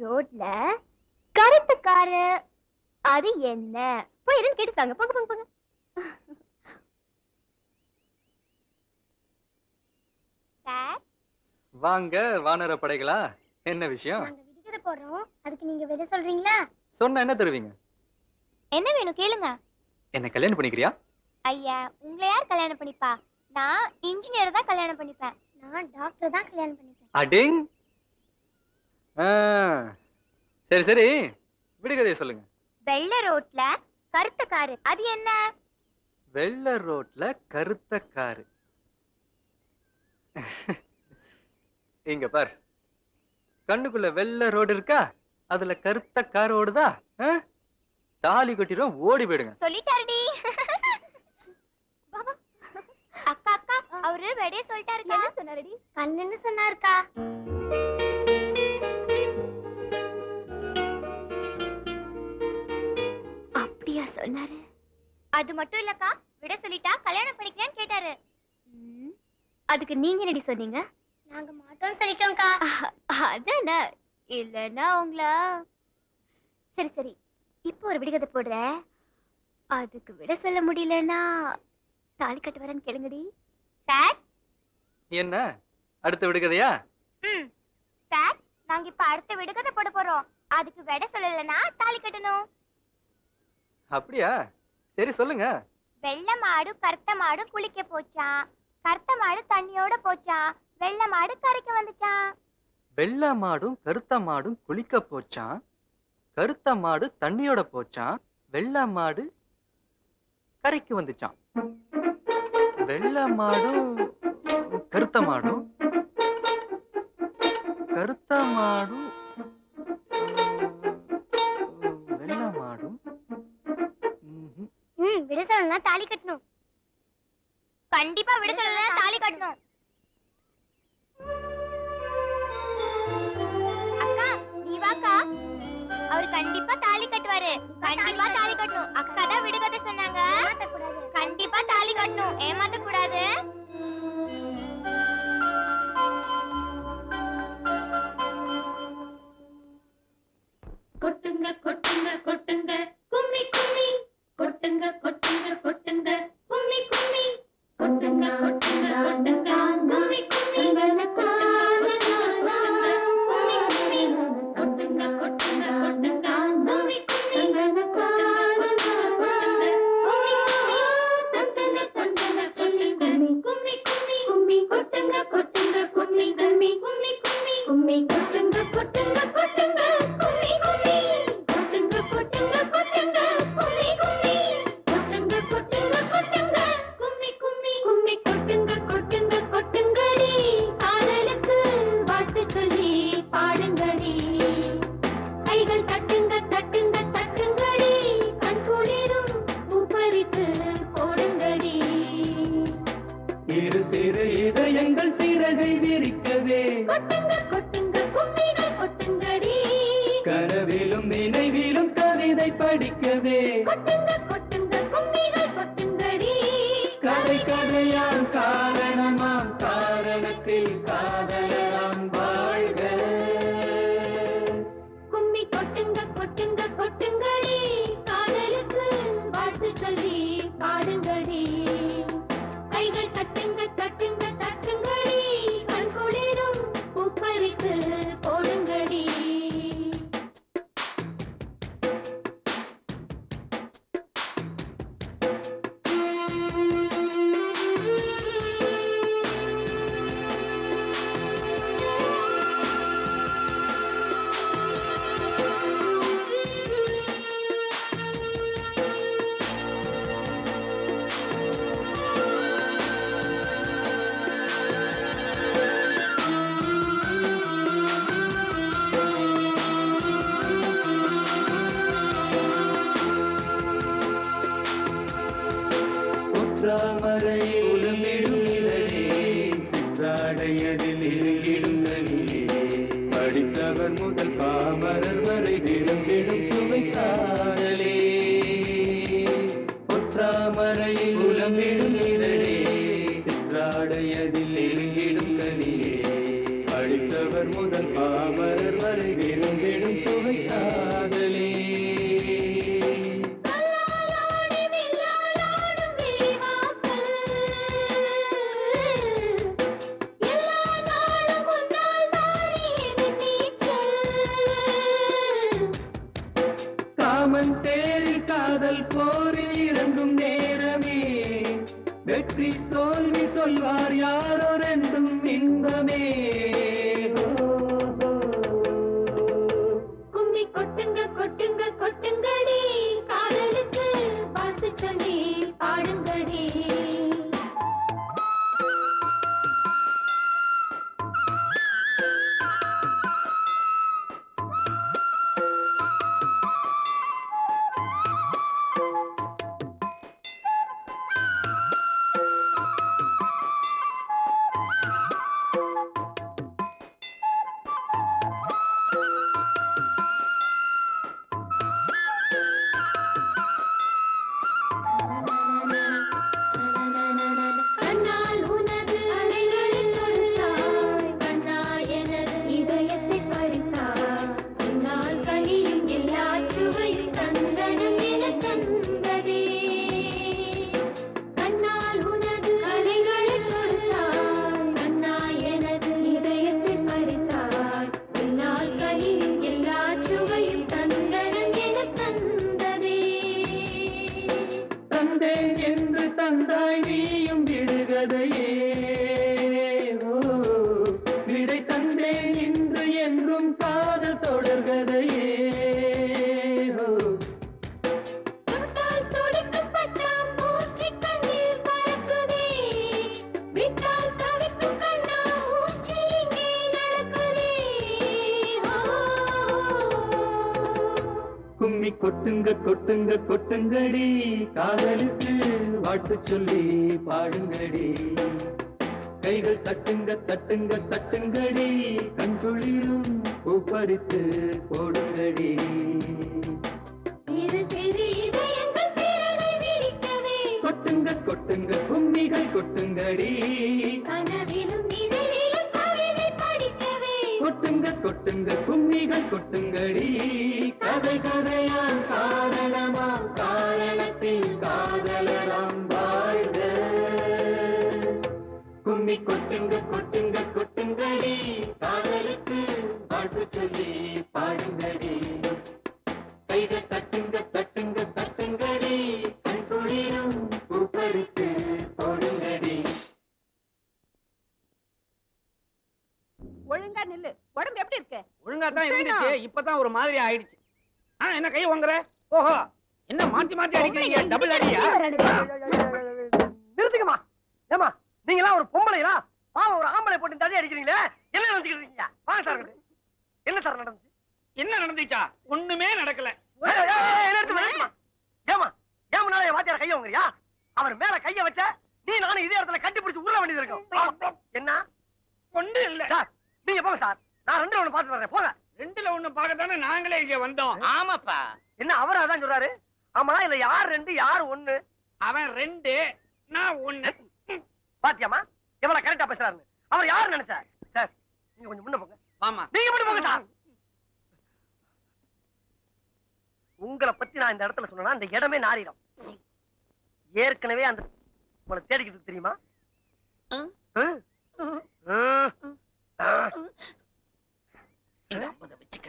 ரோட்ல கருப்பு காரு அது என்ன? போய் இருந்து கேட்டுட்டாங்க போங்க போங்க போங்க. சார்? வாங்க வானர படைகளா? என்ன விஷயம்? நாங்க விடுகதை போடுறோம். அதுக்கு நீங்க விட சொல்றீங்களா? சொன்னா என்ன தருவீங்க? என்ன வேணும் கேளுங்க. என்ன கல்யாணம் பண்ணிக்கிறியா? ஐயா உங்களை யார் கல்யாணம் பண்ணிப்பா? நான் இன்ஜினியர் தான் கல்யாணம் பண்ணிப்பேன். நான் டாக்டர் தான் கல்யாணம் பண்ணிப்பேன். அடிங்! சரி சரி. விடுகதையை சொல்லுங்க. வெள்ளை ரோட்ல கருத்த காரு. அது என்ன? வெள்ளை ரோட்ல கருத்த காரு. இங்க பார். கண்ணுக்குள்ள வெள்ளை ரோடு இருக்கா? அதுல கருத்த கார் ஓடுதா? தாலி கட்டிடும் ஓடி போயிடுங்க. சொல்லிட்டாருடி. அக்கா அக்கா அவரு வெடைய சொல்லிட்டாருக்கா? என்ன சொன்னாருடி? கண்ணுன்னு சொன்னாருக்கா. சொன்னாரு? அது மட்டும் இல்லக்கா விட சொல்லிட்டா கல்யாணம் பண்ணிக்கிறேன்னு கேட்டாரு. ம், அதுக்கு நீங்க என்னடி சொன்னீங்க? நாங்க மாட்டோம் சொல்லிட்டோம்க்கா. அதானே இல்லைன்னா உங்கள? சரி சரி. இப்போ ஒரு விடுகதை போடுறேன் அதுக்கு விட சொல்ல முடியலன்னா தாலி கட்டு வரேன்னு கேளுங்கடி. சார்? என்ன? அடுத்த விடுகதையா? ம். சார் நாங்க இப்ப அடுத்த விடுகதை போட போறோம். அதுக்கு விட சொல்லலைன்னா தாலி கட்டணும். அப்படியா? சரி சொல்லுங்க. வெள்ளை மாடு கருத்த மாடு குளிக்க போச்சான் கருத்த மாடு தண்ணியோட போச்சான் வெள்ளை மாடு கரைக்கு வந்துச்சான் வெள்ளை மாடும் கருத்த மாடும் குளிக்க போச்சான் கருத்த மாடு தண்ணியோட போச்சான் வெள்ளை மாடு கரைக்கு வந்துச்சான் வெள்ளை மாடும் கருத்த மாடும். கருத்த மாடும் ம் விட சொல்லனா தாலி கட்டணும். கண்டிப்பா விட சொல்லனா தாலி கட்டணும். அக்கா நீ வாக்கா. அவர் கண்டிப்பா தாலி கட்டுவாரு. கண்டிப்பா தாலி கட்டணும். அக்கா தான் விடுகதை சொன்னாங்க. கண்டிப்பா தாலி கட்டணும். ஏமாத்த கூடாது கொட்டுங்க கொட்டுங்க கொட்டுங்க. கும்மி கும்மி. கொட்டுங்க கொட்டுங்க கொட்டுங்க. கும்மி கும்மி. கொட்டுங்க கொட்டுங்க. கனவிலும் நினைவிலும் கவிதை படிக்கவே. வெற்றி தோல்வி சொல்வார் யாரோ கொட்டுங்க கொட்டுங்க கொட்டுங்கடி. காதலுக்கு வாழ்த்து சொல்லி பாடுங்கடி. கைகள் தட்டுங்க தட்டுங்க தட்டுங்கடி. கண்குளிரும் பூப்பறித்து போடுங்கடி. கொட்டுங்க கொட்டுங்க கும்மிகள் கொட்டுங்கடி. கொட்டுங்க கொட்டுங்க கதைகள் கொட்டுங்கடி. கதை கதையால் காரணமாம். காரணத்தில் காதலராம் வாழ்க. கும்மி கொட்டுங்க கொட்டுங்க கொட்டுங்கடி. காதலுக்கு வாழ்த்து சொல்லி. தான் இருந்துச்சு. இப்பதான் ஒரு மாதிரி ஆயிடுச்சு. ஆ என்ன கை வாங்குற ஓஹோ. என்ன மாத்தி மாத்தி அடிக்கிறீங்க? டபுள் அடியா? நிறுத்துக்கமா ஏமா நீங்க எல்லாம் ஒரு பொம்பளைங்களா பாவம் ஒரு ஆம்பளை போட்டு தடி அடிக்கிறீங்களே? என்ன நினைச்சுக்கிட்டு இருக்கீங்க? வாங்க சார். என்ன சார் நடந்துச்சு? என்ன நடந்துச்சா? ஒண்ணுமே நடக்கல. ஏமா ஏன் முன்னால என் வாத்தியார கைய வாங்குறியா அவர் மேல கைய வச்ச நீ நானும் இதே இடத்துல கட்டி பிடிச்சு உள்ள வேண்டியது இருக்கும். என்ன? ஒண்ணு இல்ல. சார் நீங்க போங்க சார். நான் ரெண்டு ஒண்ணு பாத்து வர்றேன் போங்க. ரெண்டுல ஒண்ணு பார்க்கத்தானே நாங்களே இங்க வந்தோம். ஆமாப்பா. என்ன அவர் அதான் சொல்றாரு? ஆமா இல்ல யார் ரெண்டு யார் ஒண்ணு? அவன் ரெண்டு நான் ஒண்ணு. பாத்தியாமா எவ்வளவு கரெக்டா பேசுறாருன்னு. அவர் யாரு நினைச்சா சார் நீங்க கொஞ்சம் முன்ன போங்க. ஆமா நீங்க மட்டும் போங்க சார் உங்களை பத்தி நான் இந்த இடத்துல சொன்னா இந்த இடமே நாரிடும். ஏற்கனவே அந்த உங்களை தேடிக்கிட்டு தெரியுமா? ஐம்பதை வச்சுக்க.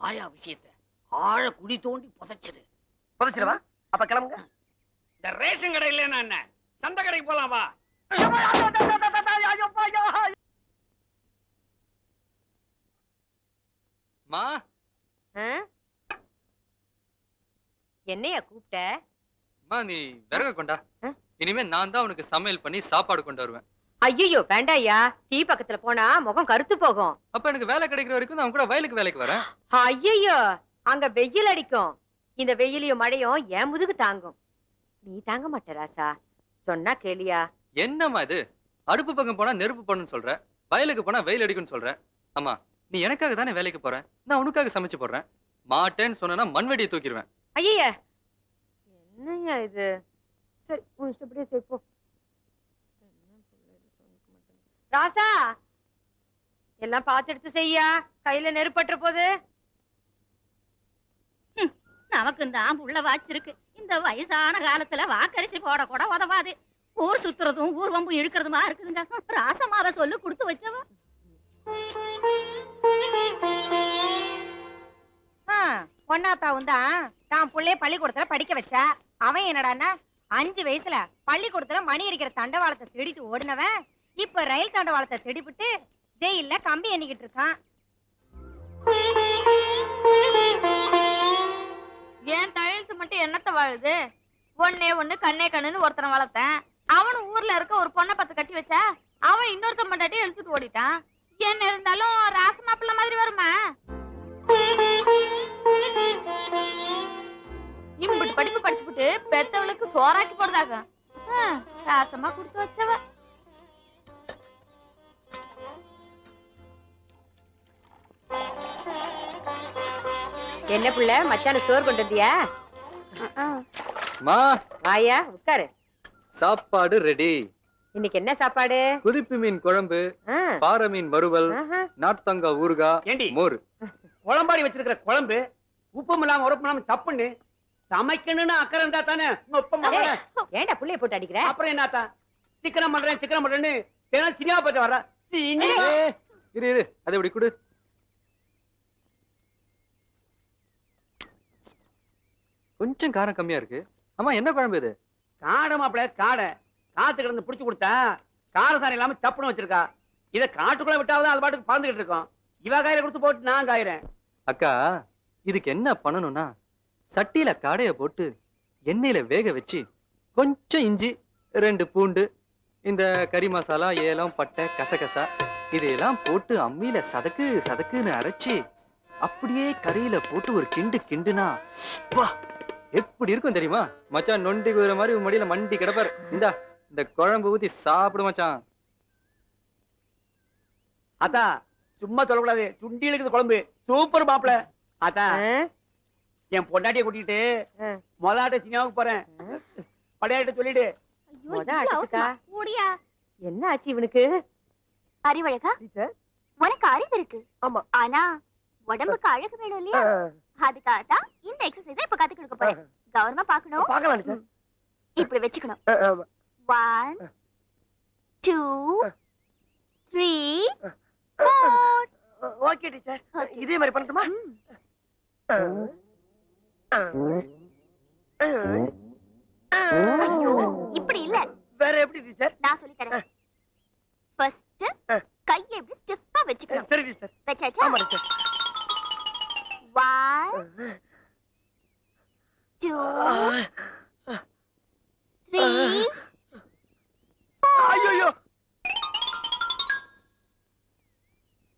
ஆயா விஷயத்த ஆழ குடி தோண்டி புதைச்சிரு. புதைச்சிடவா அப்ப கிளம்புங்க. இந்த ரேஷன் கடை இல்லைன்னா என்ன சந்தை கடைக்கு போலாம் வா. மா. என்னையா கூப்பிட்ட? மா நீ விறகு கொண்டா? இனிமே நான் தான் உனக்கு சமையல் பண்ணி சாப்பாடு கொண்டு வருவேன். ஐயோ வேண்டாயா தீ பக்கத்துல போனா முகம் கருத்து போகும். அப்ப எனக்கு வேலை கிடைக்கிற வரைக்கும் நான் கூட வயலுக்கு வேலைக்கு வரேன். ஐயோ அங்க வெயில் அடிக்கும். இந்த வெயிலையும் மழையும் என் முதுகு தாங்கும். நீ தாங்க மாட்ட ராசா. சொன்னா கேளியா. என்னம்மா இது? அடுப்பு பக்கம் போனா நெருப்பு பண்ணுன்னு சொல்ற. வயலுக்கு போனா வெயில் அடிக்கும்னு சொல்ற. அம்மா நீ எனக்காக தானே வேலைக்கு போற? நான் உனக்காக சமைச்சு போடுறேன். மாட்டேன்னு சொன்னா மண்வெடியை தூக்கிடுவேன் ஐய என்னய்யா இது? சரி உன் இஷ்டப்படியே செய் ராசா! எல்லாம் பார்த்து எடுத்து செய்யா. கையில நெருப்பற்ற போது. நமக்கும் தான் புள்ள வாச்சிருக்கு இந்த வயசான காலத்துல வாக்கரிசி போட கூட உதவாது. ஊர் சுத்துறதும் ஊர் வம்பும் இழுக்கிறதுமா இருக்குதுங்க. ராசமாவை சொல்லு கொடுத்து வச்சவ? பொண்ணாத்தாவும் தான் தான் புள்ளைய பள்ளிக்கூடத்துல படிக்க வச்சா. அவன் என்னடான்னா அஞ்சு வயசுல பள்ளிக்கூடத்துல மணி அடிக்கிற தண்டவாளத்தை தேடிட்டு ஓடினவன். இப்ப ரயில் தாண்டவாளத்தை தேடிவிட்டு ஜெயில கம்பி எண்ணிக்கிட்டு இருக்கான். என் தழுத்து மட்டும் என்னத்த வாழுது? ஒன்னே ஒண்ணு கண்ணே கண்ணுன்னு ஒருத்தனை வளர்த்தேன். அவனும் ஊர்ல இருக்க ஒரு பொண்ணை பத்து கட்டி வச்சா அவன் இன்னொருத்தன் மண்டாட்டி எழுத்துட்டு ஓடிட்டான். என்ன இருந்தாலும் ராசமாப்பிள்ள மாதிரி வருமா? இம்பிட்டு படிப்பு படிச்சுப்புட்டு பெத்தவளுக்கு சோறாக்கி போடுதாங்க ராசமா குடுத்து வச்சவ. என்ன புள்ள மச்சான சோறு கொண்டு வந்தியா? மா. வாயா உட்காரு. சாப்பாடு ரெடி. இன்னைக்கு என்ன சாப்பாடு? குதிப்பு மீன் குழம்பு பாறை மீன் வறுவல் ஆஹா. நார்த்தங்காய் ஊறுகாய் ஏண்டி? மோர். குழம்பாடி வச்சிருக்கிற குழம்பு உப்பும் இல்லாம உரப்பு இல்லாம சப்புன்னு சமைக்கணும்னு அக்கறை இருந்தா தானே? உப்பம் ஏன்டா புள்ளைய போட்டு அடிக்கிற? அப்புறம் என்னத்தா? சிக்கனம் பண்றேன் சிக்கனம் பண்றேன்னு தினம் சினிமா போயிட்டு வர்ற. சினிமா ஏய், இரு இரு. அதை இப்படி கொடு. கொஞ்சம் காரம் கம்மியா இருக்கு. ஆமா என்ன குழம்பு இது? காடை மாப்பிள காடை. காத்து கிடந்து புடிச்சு கொடுத்தா காரசாரம் இல்லாம சப்புன்னு வச்சிருக்கா. இத காட்டுக்குள்ள விட்டாவது அது பாட்டுக்கு பறந்துகிட்டு இருக்கோம். இவ காயில கொடுத்து போட்டு நான் காயிறேன். அக்கா இதுக்கு என்ன பண்ணணும்னா சட்டியில காடைய போட்டு எண்ணெயில வேக வச்சு கொஞ்சம் இஞ்சி ரெண்டு பூண்டு இந்த கறி மசாலா ஏலம் பட்டை கசகசா இதையெல்லாம் போட்டு அம்மியில சதக்கு சதக்குன்னு அரைச்சு அப்படியே கறியில போட்டு ஒரு கிண்டு கிண்டுனா வா எப்படி இருக்கும் தெரியுமா? மச்சான் நொண்டி குதிரை மாதிரி உன் மடியில மண்டி கிடப்பாரு. இந்தா இந்த குழம்பு ஊத்தி சாப்பிடு மச்சான். அத்தா சும்மா சொல்லக்கூடாது. சுண்டி இருக்குது குழம்பு. சூப்பர் மாப்பிள. அத்தா என் பொண்டாட்டிய கூட்டிட்டு. மொதாட்ட சினிமாவுக்கு போறேன். படையாட்ட சொல்லிடு. என்ன ஆச்சு இவனுக்கு? அறிவழகா? உனக்கு அறிவு இருக்கு. ஆமா. ஆனா உடம்புக்கு அழகு வேணும் இல்லையா? அதுக்காக தான் இந்த எக்ஸசைஸ் இப்ப கத்து கொடுக்க போறேன். கவனமா பாக்கணும் பாக்கலாம் டீச்சர் இப்படி வச்சுக்கணும். ஆமா. One two three four okay teacher. இதே மாதிரி பண்ணட்டுமா? ஐயோ இப்படி இல்ல. வேற எப்படி டீச்சர்? நான் சொல்லி தரேன். ஃபர்ஸ்ட் கையை இப்படி ஸ்டிஃபா வச்சுக்கணும். சரி டீச்சர். வச்சாச்சா? ஆமா டீச்சர். ஒன் டூ த்ரீ ஐயோ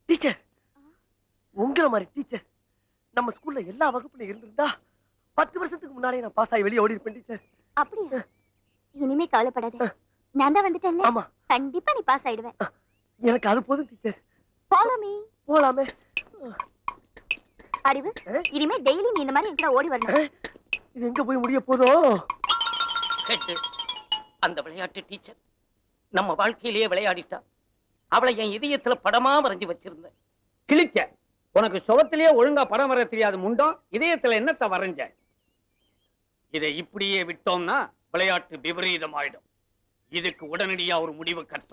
டீச்சர் உங்கள மாதிரி டீச்சர் நம்ம ஸ்கூல்ல எல்லா வகுப்புல இருந்திருந்தா பத்து வருஷத்துக்கு முன்னாலே நான் பாஸ் ஆகி வெளியே ஓடி இருப்பேன் டீச்சர் அப்படியா? இனிமே கவலைப்படாத. நான் தான் வந்துட்டேன்ல. ஆமா. கண்டிப்பா நீ பாஸ் ஆயிடுவேன். எனக்கு அது போதும் டீச்சர் ஃபாலோ மீ போலாமே. அறிவு. இனிமே டெய்லி நீ இந்த மாதிரி என்கிட்ட ஓடி வரணும். இது எங்க போய் முடிய கேட்டு. அந்த விளையாட்டு டீச்சர் நம்ம வாழ்க்கையிலேயே விளையாடிட்டா அவளை என் இதயத்துல படமா வரைஞ்சு வச்சிருந்தேன். கிழிக்க உனக்கு சுகத்திலேயே ஒழுங்கா படம் வர தெரியாத முண்டம் இதயத்துல என்னத்த வரைஞ்ச? இதை இப்படியே விட்டோம்னா விளையாட்டு விபரீதம் ஆயிடும் இதுக்கு உடனடியா ஒரு முடிவு கற்ற